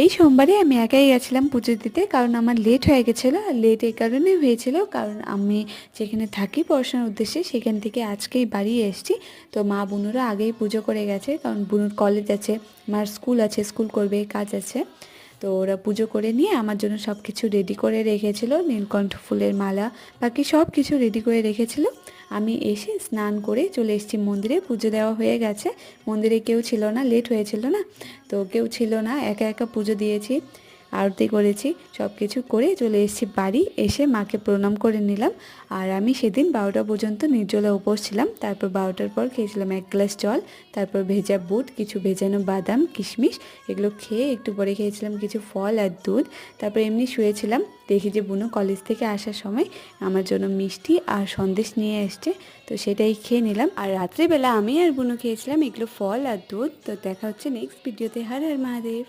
এই সোমবারে আমি একাই গেছিলাম পুজো দিতে, কারণ আমার লেট হয়ে গেছিল লেট এই কারণে হয়েছিল, কারণ আমি যেখানে থাকি পড়াশোনার উদ্দেশ্যে, সেখান থেকে আজকেই বাড়ি এসেছি। তো মা বুনুরা আগেই পুজো করে গেছে, কারণ বুনুর কলেজ আছে, মার স্কুল আছে স্কুল করবে, কাজ আছে। তো ওরা পুজো করে নিয়ে আমার জন্য সব কিছু রেডি করে রেখেছিল, নীলকণ্ঠ ফুলের মালা, বাকি সব কিছু রেডি করে রেখেছিল। আমি এসে স্নান করে চলে এসেছি মন্দিরে, পুজো দেওয়া হয়ে গেছে। মন্দিরে কেউ ছিল না লেট হয়েছিল না। তো কেউ ছিল না, একা একা পুজো দিয়েছি। আরতি করেছি সব কিছু করে চলে এসেছি বাড়ি, এসে মাকে প্রণাম করে নিলাম। আর আমি সেদিন বারোটা পর্যন্ত নির্জলা উপোস ছিলাম। তারপর বারোটার পর খেয়েছিলাম এক গ্লাস জল, তারপর ভেজা বুট, কিছু ভেজানো বাদাম, কিশমিশ, এগুলো খেয়ে একটু পরে খেয়েছিলাম কিছু ফল আর দুধ। তারপর এমনি শুয়েছিলাম, দেখি যে বুনো কলেজ থেকে আসার সময় আমার জন্য মিষ্টি আর সন্দেশ নিয়ে এসছে, তো সেটাই খেয়ে নিলাম। আর রাত্রিবেলা আমি আর বুনো খেয়েছিলাম এগুলো ফল আর দুধ, তো দেখা হচ্ছে নেক্সট ভিডিওতে হর হর মহাদেব।